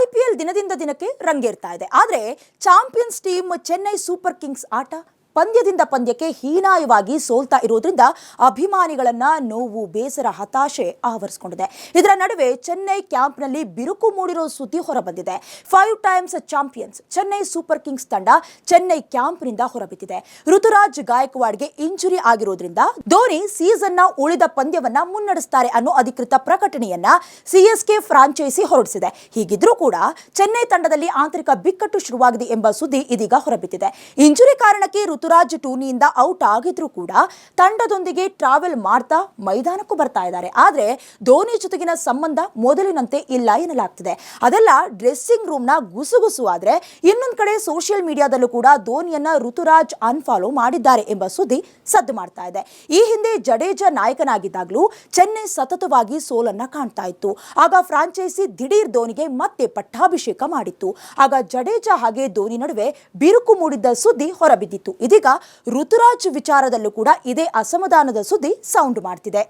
IPL ದಿನದಿಂದ ದಿನಕ್ಕೆ ರಂಗೇರ್ತಾ ಇದೆ. ಆದರೆ champions team Chennai Super Kings ಆಟ ಪಂದ್ಯದಿಂದ ಪಂದ್ಯಕ್ಕೆ ಹೀನಾಯವಾಗಿ ಸೋಲ್ತಾ ಇರೋದ್ರಿಂದ ಅಭಿಮಾನಿಗಳನ್ನ ನೋವು, ಬೇಸರ, ಹತಾಶೆ ಆವರಿಸಿಕೊಂಡಿದೆ. ಇದರ ನಡುವೆ ಚೆನ್ನೈ ಕ್ಯಾಂಪ್ನಲ್ಲಿ ಬಿರುಕು ಮೂಡಿರೋ ಸುದ್ದಿ ಹೊರಬಂದಿದೆ. Five times champions, Chennai Super Kings ತಂಡ ಚೆನ್ನೈ ಕ್ಯಾಂಪ್ನಿಂದ ಹೊರಬಿದ್ದಿದೆ. ಋತುರಾಜ್ ಗಾಯಕ್ವಾಡ್ಗೆ ಇಂಜುರಿ ಆಗಿರೋದ್ರಿಂದ ಧೋನಿ ಸೀಸನ್ನ ಉಳಿದ ಪಂದ್ಯವನ್ನ ಮುನ್ನಡೆಸ್ತಾರೆ ಅನ್ನೋ ಅಧಿಕೃತ ಪ್ರಕಟಣೆಯನ್ನ ಸಿಎಸ್ಕೆ ಫ್ರಾಂಚೈಸಿ ಹೊರಡಿಸಿದೆ. ಹೀಗಿದ್ರೂ ಕೂಡ ಚೆನ್ನೈ ತಂಡದಲ್ಲಿ ಆಂತರಿಕ ಬಿಕ್ಕಟ್ಟು ಶುರುವಾಗಿದೆ ಎಂಬ ಸುದ್ದಿ ಇದೀಗ ಹೊರಬಿದ್ದಿದೆ. ಇಂಜುರಿ ಕಾರಣಕ್ಕೆ ಋತುರಾಜ್ ಟೂರ್ನಿಯಿಂದ ಔಟ್ ಆಗಿದ್ರೂ ಕೂಡ ತಂಡದೊಂದಿಗೆ ಟ್ರಾವೆಲ್ ಮಾಡ್ತಾ ಮೈದಾನಕ್ಕೂ ಬರ್ತಾ ಇದ್ದಾರೆ. ಆದ್ರೆ ಧೋನಿ ಜೊತೆಗಿನ ಸಂಬಂಧ ಮೊದಲಿನಂತೆ ಇಲ್ಲ ಎನ್ನಲಾಗ್ತಿದೆ. ಅದೆಲ್ಲ ಡ್ರೆಸ್ಸಿಂಗ್ ರೂಮ್ನ ಗುಸುಗುಸು ಆದ್ರೆ ಇನ್ನೊಂದು ಕಡೆ ಸೋಷಿಯಲ್ ಮೀಡಿಯಾದಲ್ಲೂ ಕೂಡ ಧೋನಿಯನ್ನ ಋತುರಾಜ್ ಅನ್ಫಾಲೋ ಮಾಡಿದ್ದಾರೆ ಎಂಬ ಸುದ್ದಿ ಸದ್ದು ಮಾಡ್ತಾ ಇದೆ. ಈ ಹಿಂದೆ ಜಡೇಜಾ ನಾಯಕನಾಗಿದ್ದಾಗಲೂ ಚೆನ್ನೈ ಸತತವಾಗಿ ಸೋಲನ್ನ ಕಾಣ್ತಾ ಇತ್ತು. ಆಗ ಫ್ರಾಂಚೈಸಿ ದಿಢೀರ್ ಧೋನಿಗೆ ಮತ್ತೆ ಪಟ್ಟಾಭಿಷೇಕ ಮಾಡಿತ್ತು. ಆಗ ಜಡೇಜಾ ಹಾಗೆ ಧೋನಿ ನಡುವೆ ಬಿರುಕು ಮೂಡಿದ್ದ ಸುದ್ದಿ ಹೊರಬಿದ್ದಿತ್ತು. ಇದೀಗ ಋತುರಾಜ್ ವಿಚಾರದಲ್ಲೂ ಕೂಡ ಇದೇ ಅಸಮಾಧಾನದ ಸುದ್ದಿ ಸೌಂಡ್ ಮಾಡ್ತಿದೆ.